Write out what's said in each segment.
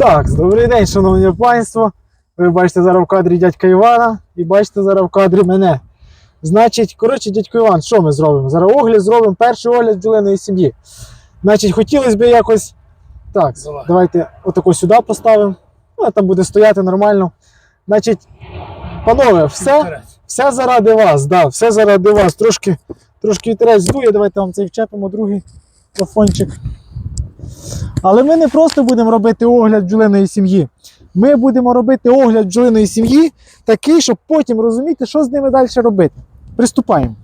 Так, добрий день, шановні панство. Ви бачите зараз в кадрі дядька Івана і бачите зараз в кадрі мене. Значить, коротше, дядько Іван, що ми зробимо? Зараз огляд зробимо перший огляд бджолиної сім'ї. Значить, хотілося б якось. Так, Давай. давайте отако сюди поставимо. Ну, там буде стояти нормально. Значить, панове, все, все заради вас, да, все заради вас. Трошки, трошки вітерець здує, давайте вам цей вчепимо, другий плафончик. Але ми не просто будемо робити огляд бджолиної сім'ї. Ми будемо робити огляд бджолиної сім'ї такий, щоб потім розуміти, що з ними далі робити. Приступаємо.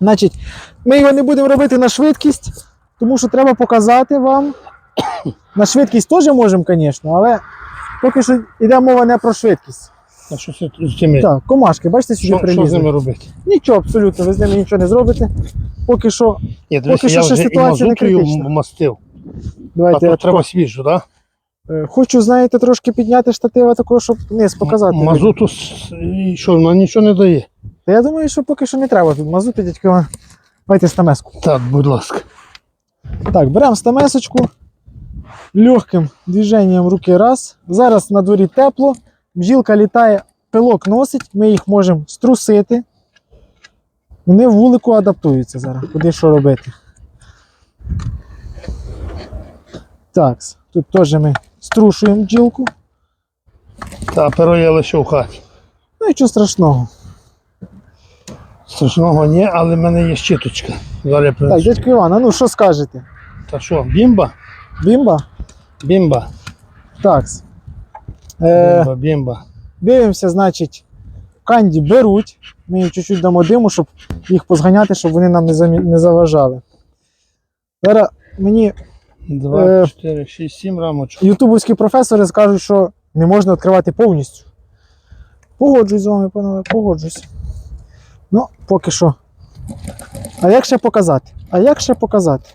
Значить, ми його не будемо робити на швидкість, тому що треба показати вам. На швидкість теж можемо, звісно, але поки що йде мова не про швидкість. А що з цими? Так, комашки, бачите, сюди Що, що з ними робити? Нічого, абсолютно, ви з ними нічого не зробите. Поки що, Ні, дивися, що я ще вже і ситуація не критична. мастив. Давайте. я тут треба свіжу, так? Е, Хочу, знаєте, трошки підняти штатива такого, щоб вниз показати. Мазуту с- і що, вона нічого не дає. Та я думаю, що поки що не треба тут мазути, дядько. Іван. Давайте стамеску. Так, будь ласка. Так, беремо стамесочку. Легким движенням руки раз. Зараз на дворі тепло. Бджілка літає, пилок носить, ми їх можемо струсити. Вони в вулику адаптуються зараз. Куди що робити. Так, тут теж ми струшуємо бджілку. Та перо я лише в хаті. Ну нічого страшного. Страшного ні, але в мене є щиточка. Зараз Так, принесу. дядько Іван, а ну що скажете? Та що, бімба? Бімба? Бімба. Так. Е, Бімба, бімба. дивимося, значить, канді беруть. Ми їм чуть-чуть дамо диму, щоб їх позганяти, щоб вони нам не, замі... не заважали. Зараз мені Два, Е, чотири, шість, сім рамочок. ютубовські професори скажуть, що не можна відкривати повністю. Погоджуюсь з вами, панове, погоджуюсь. Ну, поки що. А як ще показати? А як ще показати?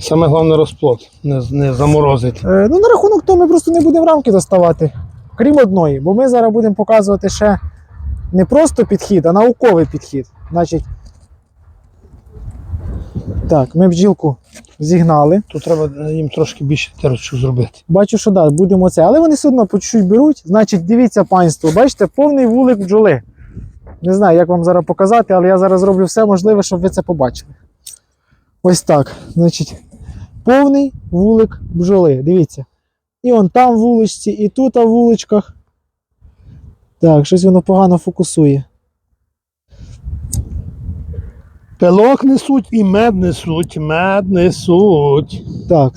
Саме головне розплод. Не, не заморозити. Е, ну, на рахунок того, ми просто не будемо рамки доставати. Крім одної, бо ми зараз будемо показувати ще не просто підхід, а науковий підхід. Значить, так, ми бджілку зігнали. Тут треба їм трошки більше терочок зробити. Бачу, що да, будемо це. Але вони все одно по чуть-чуть беруть. Значить, дивіться, панство, бачите, повний вулик бджоли. Не знаю, як вам зараз показати, але я зараз зроблю все можливе, щоб ви це побачили. Ось так. Значить, повний вулик бджоли. Дивіться. І он там в вуличці, і тут в вуличках. Так, щось воно погано фокусує. Пилок несуть і мед несуть, мед несуть. Так.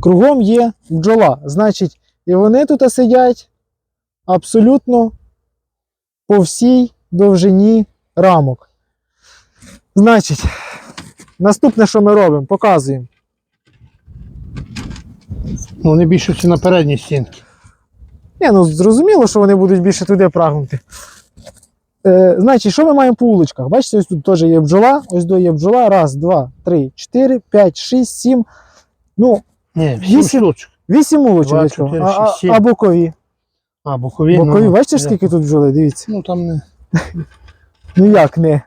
Кругом є бджола. Значить, і вони тут сидять абсолютно по всій довжині рамок. Значить, наступне, що ми робимо, показуємо. Ну, Вони більше всі на передній стінці. Ні, ну зрозуміло, що вони будуть більше туди прагнути. Е, значить, що ми маємо по вуличках? Бачите, ось тут теж є бджола, ось до є бджола. Раз, два, три, чотири, п'ять, шість, сім. Ну, Ні, вісім штучок. вісім вуличок. Два, дядько. чотири, а, шість, сім. а бокові. А, бокові. Бокові, ну, бачите, я- скільки тут бджоли, дивіться. Ну там не. Ну як не?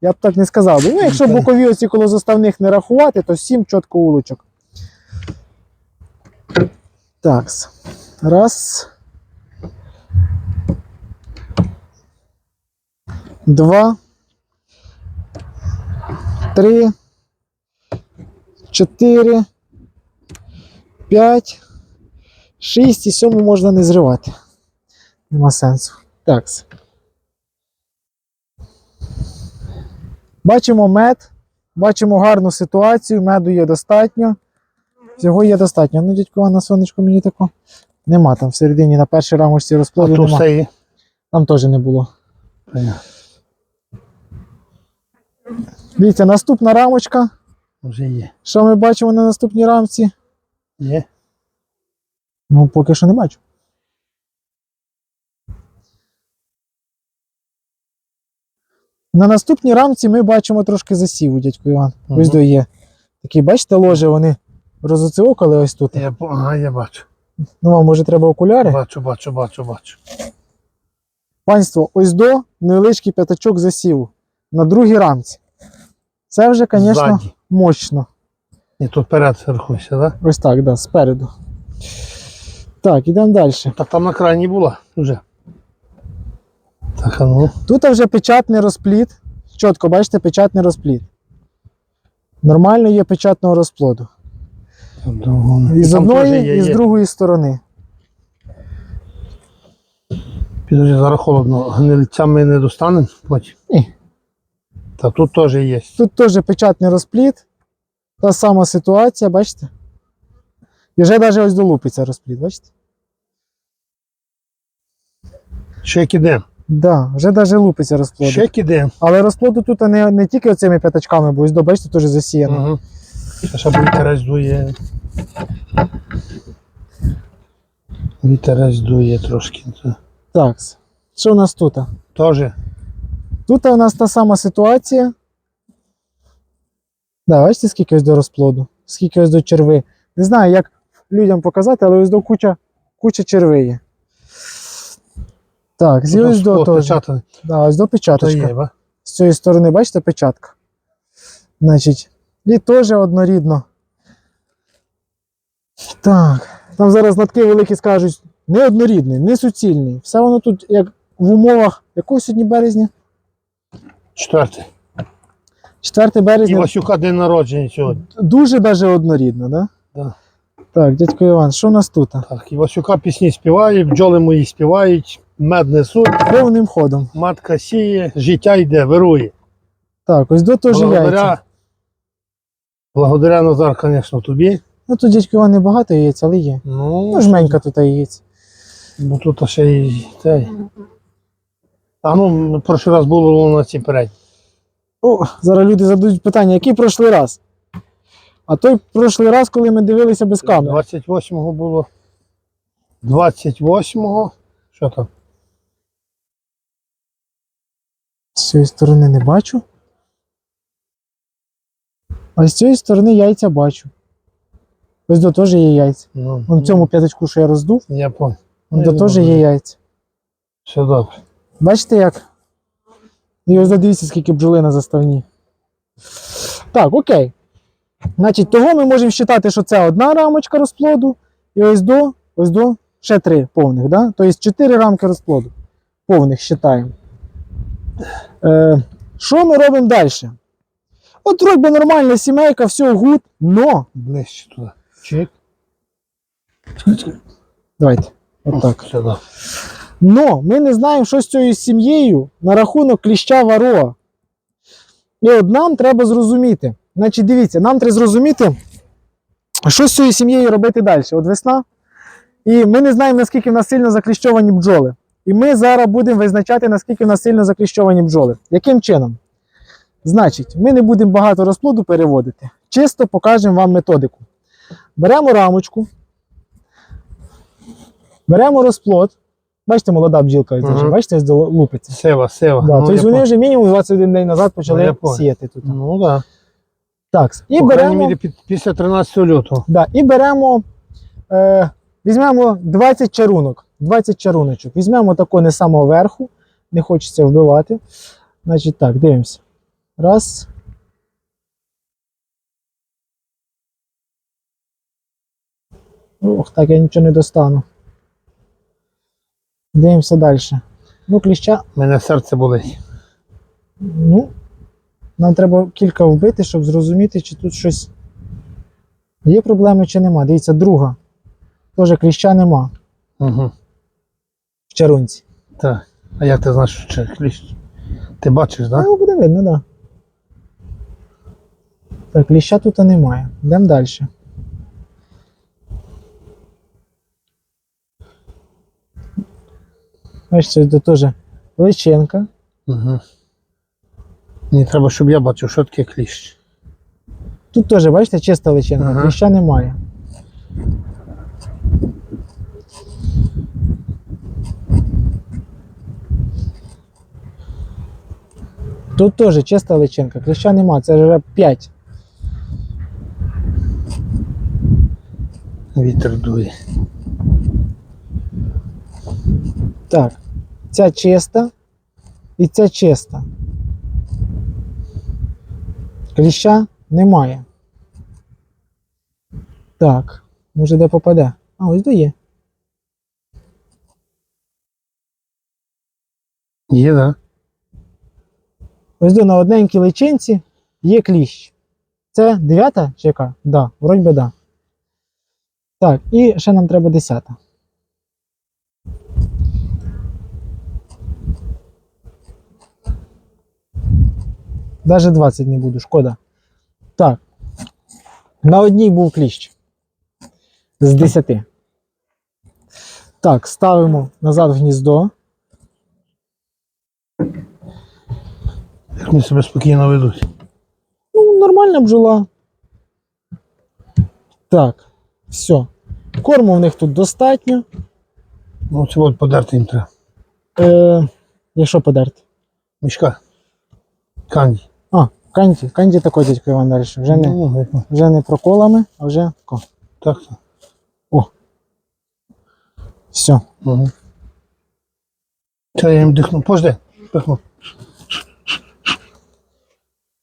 Я б так не сказав. би. Ну, якщо Та- бокові оці коло заставних не рахувати, то сім чітко вуличок. Так. Раз. Два. Три. Чотири. П'ять. Шість і сьому можна не зривати. Нема сенсу. Так. Бачимо мед, бачимо гарну ситуацію, меду є достатньо. Всього є достатньо. Ну, дядько, на сонечко мені тако. Нема там всередині на першій рамочці А розплоду нема. Там теж не було. Дивіться, наступна рамочка. Вже є. Що ми бачимо на наступній рамці? Є. Ну, поки що не бачу. На наступній рамці ми бачимо трошки засіву, дядько Іван. Мгм. Ось до є. Такі, бачите, ложе, вони розоцеокали ось тут. Я, ага, я бачу. Ну, вам може треба окуляри? Бачу, бачу, бачу, бачу. Панство, ось до невеличкий п'ятачок засіву на другій рамці. Це вже, звісно, Ззаді. мощно. І тут вперед рахуйся, так? Ось так, да, спереду. Так, ідемо далі. Так там на крайній була вже. Так, а ну. Тут вже печатний розпліт. Чітко, бачите, печатний розпліт. Нормально є печатного розплоду. І з Там теж одної, і з є. другої сторони. Підожди, зараз холодно. Гнильця ми не достанемо потім. Ні. Та тут теж є. Тут теж печатний розпліт. Та сама ситуація, бачите? І вже навіть ось долупиться розпліт, бачите? Ще кидем. Да, вже навіть лупиться розплод. Ще кидем. Але розплоду тут не, не тільки оцими п'ятачками, бо ось до, бачите, теж засіяно. Угу. Ще вітерець дує. Вітерець дує трошки. Так, що у нас тут? Теж. Тут у нас та сама ситуація. Да, бачите, скільки ось до розплоду, скільки ось до черви. Не знаю, як людям показати, але ось до куча, куча черви є. Так, з ось до. Печатане. Да, ось до печаточка. є. З цієї сторони, бачите, печатка. Значить, і теж однорідно. Так. Там зараз натки великі скажуть, не однорідний, не суцільний. Все воно тут, як в умовах якого сьогодні березня? Четверте. 4 І березня Васюка день народження сьогодні. дуже даже однорідно, да? Да. Так, дядько Іван, що у нас тут? Так, і Васюка пісні співає, бджоли мої співають, мед несуть, Повним ходом. матка сіє, життя йде, вирує. Так, ось до теж яйця. Благодаря, благодаря Назар, звісно, тобі. Ну тут дядько Іван не багато яєць, але є. Ну, Ну, жменька тут яєць. бо тут ще й цей. А ну, прошлий раз було на цій передній. О, зараз люди задають питання, який пройшли раз? А той прошлий раз, коли ми дивилися без камери. 28-го було. 28-го. Що там? З цієї сторони не бачу. А з цієї сторони яйця бачу. Ось до теж є яйця. Ну, Вон в цьому п'яточку, що я роздув, Я понял. вон Ну, до теж є яйця. Все добре. Бачите як? І ось дивіться, скільки бджоли на заставні. Так, окей. Значить, того ми можемо вважати, що це одна рамочка розплоду, і ось до, ось до ще три повних. Да? Тобто чотири рамки розплоду. Повних вважаємо. Е, що ми робимо далі? От вроді нормальна сімейка, все гуд, но. Ближче туди. Чик. Давайте. Отак. Добре. Но ми не знаємо, що з цією сім'єю на рахунок кліща вароа. І от нам треба зрозуміти. Значить, дивіться, нам треба зрозуміти, що з цією сім'єю робити далі. От весна. І ми не знаємо, наскільки в нас сильно закліщовані бджоли. І ми зараз будемо визначати, наскільки в нас сильно закліщовані бджоли. Яким чином? Значить, ми не будемо багато розплоду переводити. Чисто покажемо вам методику. Беремо рамочку, беремо розплод. Бачите, молода бджілка, ось даже, бачите, лупиться. Сева, сева. Да, Ну, тобто вони вже мінімум 21 день назад Ну, почали понял. сіяти тут. Ну так. Так, і По беремо, мірі під- після 13 лютого. да, і беремо, е, візьмемо 20 чарунок. 20 чаруночок. Візьмемо тако не самого верху, не хочеться вбивати. Значить так, дивимося. Раз. Ох, так я нічого не достану. Дивимося далі. Ну, кліща Мене серце болить. Ну, нам треба кілька вбити, щоб зрозуміти, чи тут щось є проблеми, чи нема. Дивіться, друга. Теж кліща нема Угу. в чарунці. Так. А як ти знаєш, що кліщ? Ти бачиш, так? Ну, буде видно, так. Да. Так, кліща тут немає. Йдемо далі. Бачите, це теж личинка. Угу. Мені треба, щоб я бачив, що таке кліщ. Тут теж, бачите, чиста личинка, Ага. кліща немає. Тут теж чиста личинка, кліща немає, це вже 5. Вітер дує. Так, ця чиста і ця чиста. Кліща немає. Так, може де попаде. А, ось де є. Є, да? Ось де на одненькій личинці є кліщ. Це дев'ята чи яка? Да, вроді би да. Так, і ще нам треба десята. Даже 20 не буду, шкода. Так. На одній був кліщ. З 10. Так, ставимо назад в гніздо. Як вони себе спокійно ведуть. Ну, нормальна бджола. Так, все. Корму в них тут достатньо. Ну, це от подерти їм треба. Е, якщо подерти. Мішка. Канді. А, канді. Канді такий дядько Іван далі. Вже не, Ну, вже не проколами, а вже тако. Так, так. Все. Угу. Це я їм дихну. Пожди. Дихну.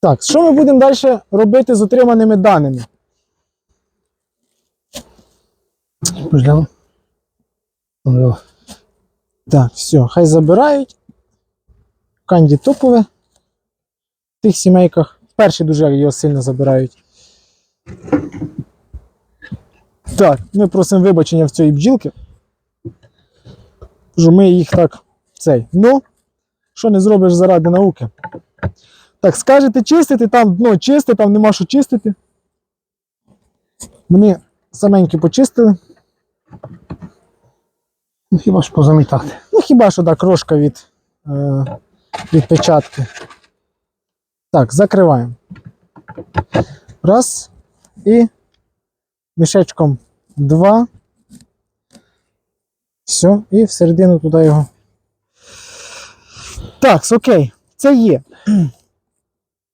Так, що ми будемо далі робити з отриманими даними? Пождемо. Ну, Так, все, хай забирають. Канді топове. В тих сімейках. Перші дуже його сильно забирають. Так, ми просимо вибачення в цієї бджілки. Що ми їх так цей. Ну, що не зробиш заради науки. Так, скажете чистити, там дно чисте, там нема що чистити. Вони саменькі почистили. Ну, хіба ж позамітати. Ну, хіба що так, крошка від, е, від печатки. Так, закриваємо. Раз. І мішечком два. Все, і всередину туди його. Так, окей, це є.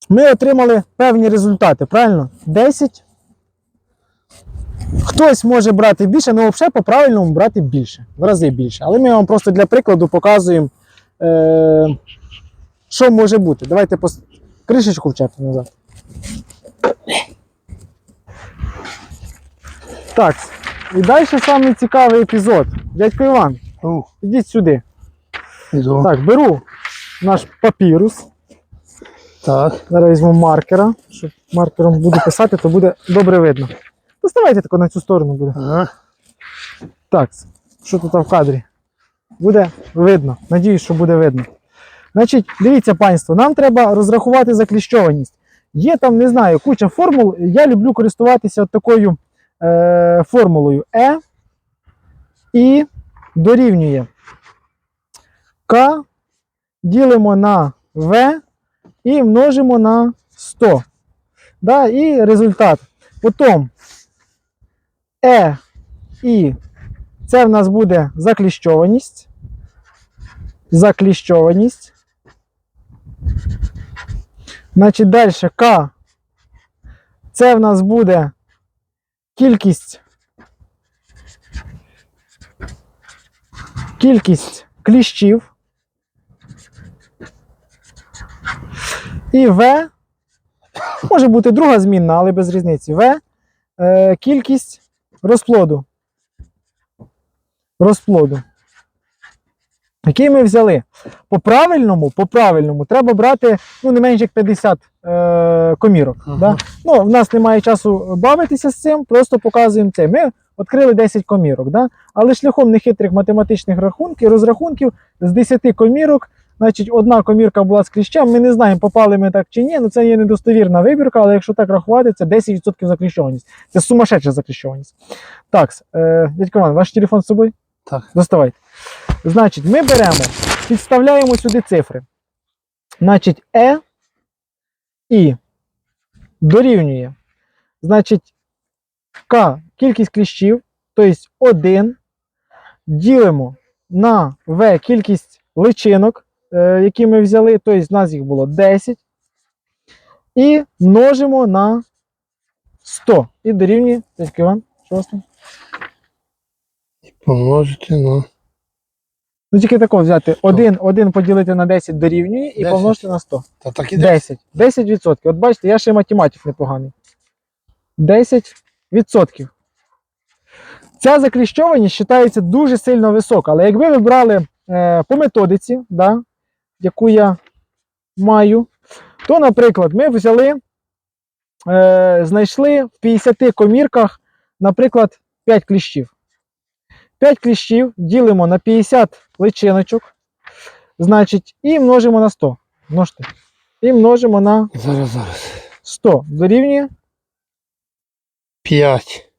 Ми отримали певні результати, правильно? 10. Хтось може брати більше, але взагалі по правильному брати більше, в рази більше. Але ми вам просто для прикладу показуємо, е, що може бути. Давайте. Кришечку вчепимо назад. Так, і далі самий цікавий епізод. Дядько Іван, ідіть сюди. іду. Так, беру наш папірус. Так. Зараз візьму маркера. Щоб маркером буду писати, то буде добре видно. Доставайте тако на цю сторону буде. Ага. Так, що тут в кадрі? Буде видно. Надіюсь, що буде видно. Значить, дивіться, панство, нам треба розрахувати закліщованість. Є там, не знаю, куча формул. Я люблю користуватися от такою е, формулою E і дорівнює К ділимо на В і множимо на 100. Да, і результат. Потім Е і це в нас буде закліщованість. Закліщованість. Значить, далі К. Це в нас буде кількість. Кількість кліщів. І В. Може бути друга змінна, але без різниці. В. Е, кількість розплоду. Розплоду. Який ми взяли? По правильному, по правильному треба брати ну, не менше як 50 е, комірок. Ага. Да? Ну, в нас немає часу бавитися з цим, просто показуємо це. Ми відкрили 10 комірок, да? але шляхом нехитрих математичних рахунків, розрахунків з 10 комірок, значить, одна комірка була з кліщем. Ми не знаємо, попали ми так чи ні. Ну це є недостовірна вибірка, але якщо так рахувати, це 10% закліщованість. Це сумасшедша закліщованість. Так, е, дядько Іван, ваш телефон з собою? Так. Доставайте. Значить, ми беремо, підставляємо сюди цифри. Значить, Е і дорівнює. Значить, К кількість кліщів, тобто 1. Ділимо на В кількість личинок, е, які ми взяли, тобто в нас їх було 10. І множимо на 100. І дорівнює. Іван, що? Помножити на. Ну тільки тако взяти 1, 1 поділити на 10 дорівнює і 10. помножити на 100. Та так іде. 10. 10 відсотків. От бачите, я ще математик непоганий. 10 відсотків. Ця закліщованість вважається дуже сильно висока. Але якби ви брали е, по методиці, да, яку я маю, то, наприклад, ми взяли, е, знайшли в 50 комірках, наприклад, 5 кліщів. 5 кліщів ділимо на 50 личиночок, значить, і множимо на 100. Множте. І множимо на Зараз, зараз. 100. Дорівнює 5.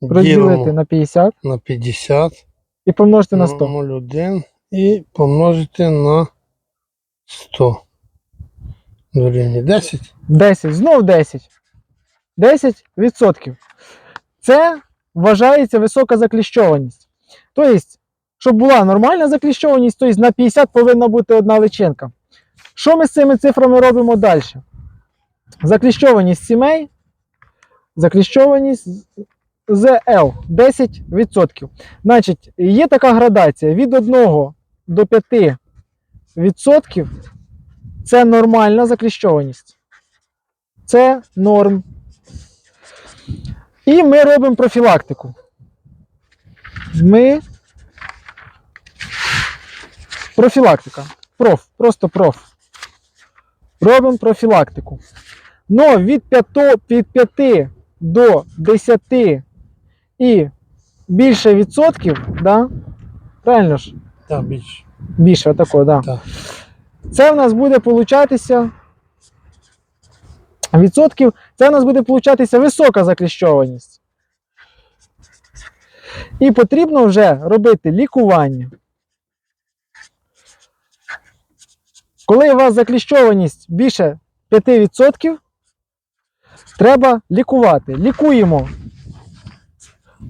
розділити Ділимо на 50 на 50. і помножити на на 100. 0,1 і помножити на 100. Дорівнює 10. 10, знов 10. 10 відсотків. Це вважається висока закліщованість. Тобто, щоб була нормальна закліщованість, тобто на 50 повинна бути одна личинка. Що ми з цими цифрами робимо далі? Закліщованість сімей, закліщованість ЗЛ 10%. Значить, є така градація від 1 до 5 відсотків це нормальна закліщованість. Це норм. І ми робимо профілактику. Ми. Профілактика. Проф. Просто проф. Робимо профілактику. Но від 5, від 5 до 10 і більше відсотків, да? правильно ж? Так, більше. Більше такого, да. Так. Це в нас буде получатися відсотків, це в нас буде получатися висока закліщованість. І потрібно вже робити лікування. Коли у вас закліщованість більше 5%, треба лікувати. Лікуємо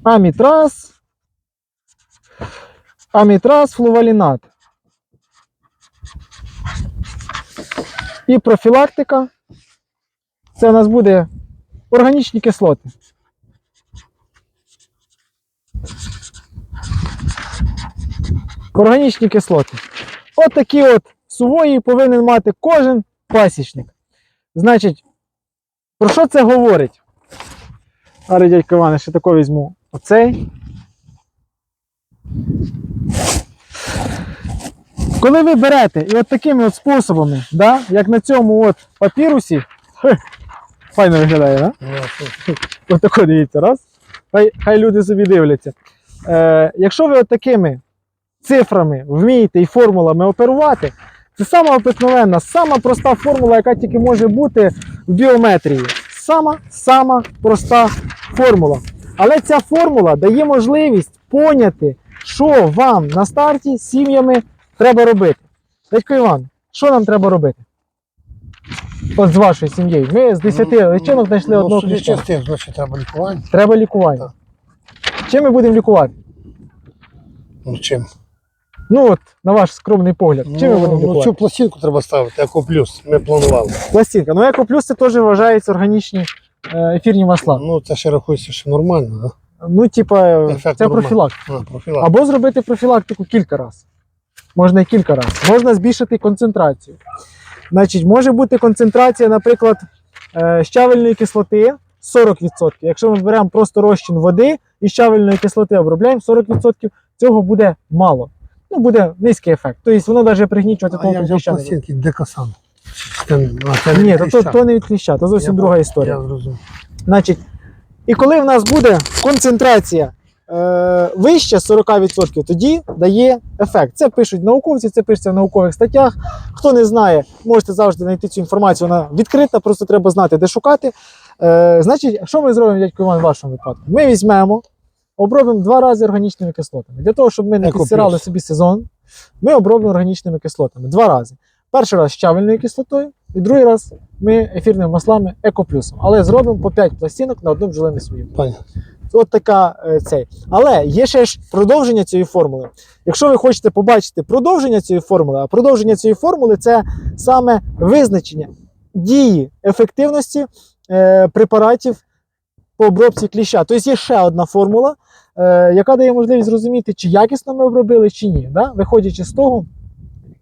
амітраз, амітраз, флувалінат. І профілактика. Це у нас буде органічні кислоти. Органічні кислоти. От такі от сувої повинен мати кожен пасічник. Значить, про що це говорить? Ари, дядько Іване, ще тако візьму. Оцей. Коли ви берете і от такими от способами, да, як на цьому от папірусі, файно виглядає, да? Ну, Ось тако дивіться, раз. Хай, хай люди собі дивляться. Е, якщо ви от такими цифрами вмієте і формулами оперувати, це сама обикновенна, сама проста формула, яка тільки може бути в біометрії. Сама сама проста формула. Але ця формула дає можливість поняти, що вам на старті з сім'ями треба робити. Дядько Іван, що нам треба робити? От з вашою сім'єю. Ми з 10 личинок знайшли ну, одного з тим, значить треба лікування. Треба лікування. Так. Чим ми будемо лікувати? Ну чим? Ну от, на ваш скромний погляд, чим ну, будемо ну, цю пластинку треба ставити, як плюс. Ми планували. Пластинка. Ну, екоплюс це теж вважається органічні е, ефірні масла. Ну, це ще рахується, що нормально, да? Ну, типа, Ефект це профілактика. Профілактика. Або зробити профілактику кілька разів. Можна і кілька разів. Можна збільшити концентрацію. Значить, може бути концентрація, наприклад, е, щавельної кислоти 40%. Якщо ми беремо просто розчин води і щавельної кислоти обробляємо 40%, цього буде мало. Ну, буде низький ефект. Тобто воно навіть пригнічувати А того я взяв кліща не буде. пластинки декасан. Ні, то, то, то не від кліща, то зовсім Я друга історія. Я зрозумів. Значить, і коли в нас буде концентрація е, вище 40%, тоді дає ефект. Це пишуть науковці, це пишеться в наукових статтях. Хто не знає, можете завжди знайти цю інформацію. Вона відкрита, просто треба знати, де шукати. Е, значить, що ми зробимо, дядько Іван, в вашому випадку? Ми візьмемо, обробимо два рази органічними кислотами. Для того, щоб ми не підсирали собі сезон, ми обробимо органічними кислотами. Два рази. Перший раз щавельною кислотою, і другий раз ми ефірними маслами екоплюсом. Але зробимо по 5 пластинок на одну бджолину свою. От така е, цей. Але є ще ж продовження цієї формули. Якщо ви хочете побачити продовження цієї формули, а продовження цієї формули це саме визначення дії ефективності е, препаратів по обробці кліща. Тобто є ще одна формула, яка дає можливість зрозуміти, чи якісно ми обробили, чи ні. Да? Виходячи з того,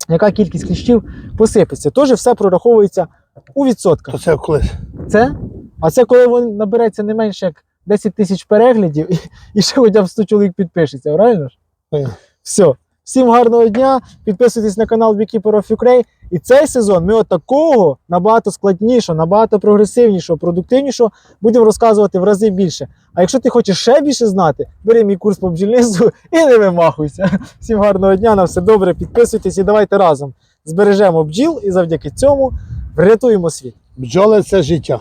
яка кількість кліщів посипеться. Тож все прораховується у відсотках. То це коли? Це? А це коли він набереться не менше як 10 тисяч переглядів і, і ще хоча б 100 чоловік підпишеться, правильно ж? Все. Всім гарного дня. Підписуйтесь на канал Beekeeper of Ukraine. І цей сезон ми от такого набагато складнішого, набагато прогресивнішого, продуктивнішого будемо розказувати в рази більше. А якщо ти хочеш ще більше знати, бери мій курс по бджільництву і не вимахуйся. Всім гарного дня, на все добре. Підписуйтесь і давайте разом збережемо бджіл і завдяки цьому врятуємо світ. Бджоли це життя.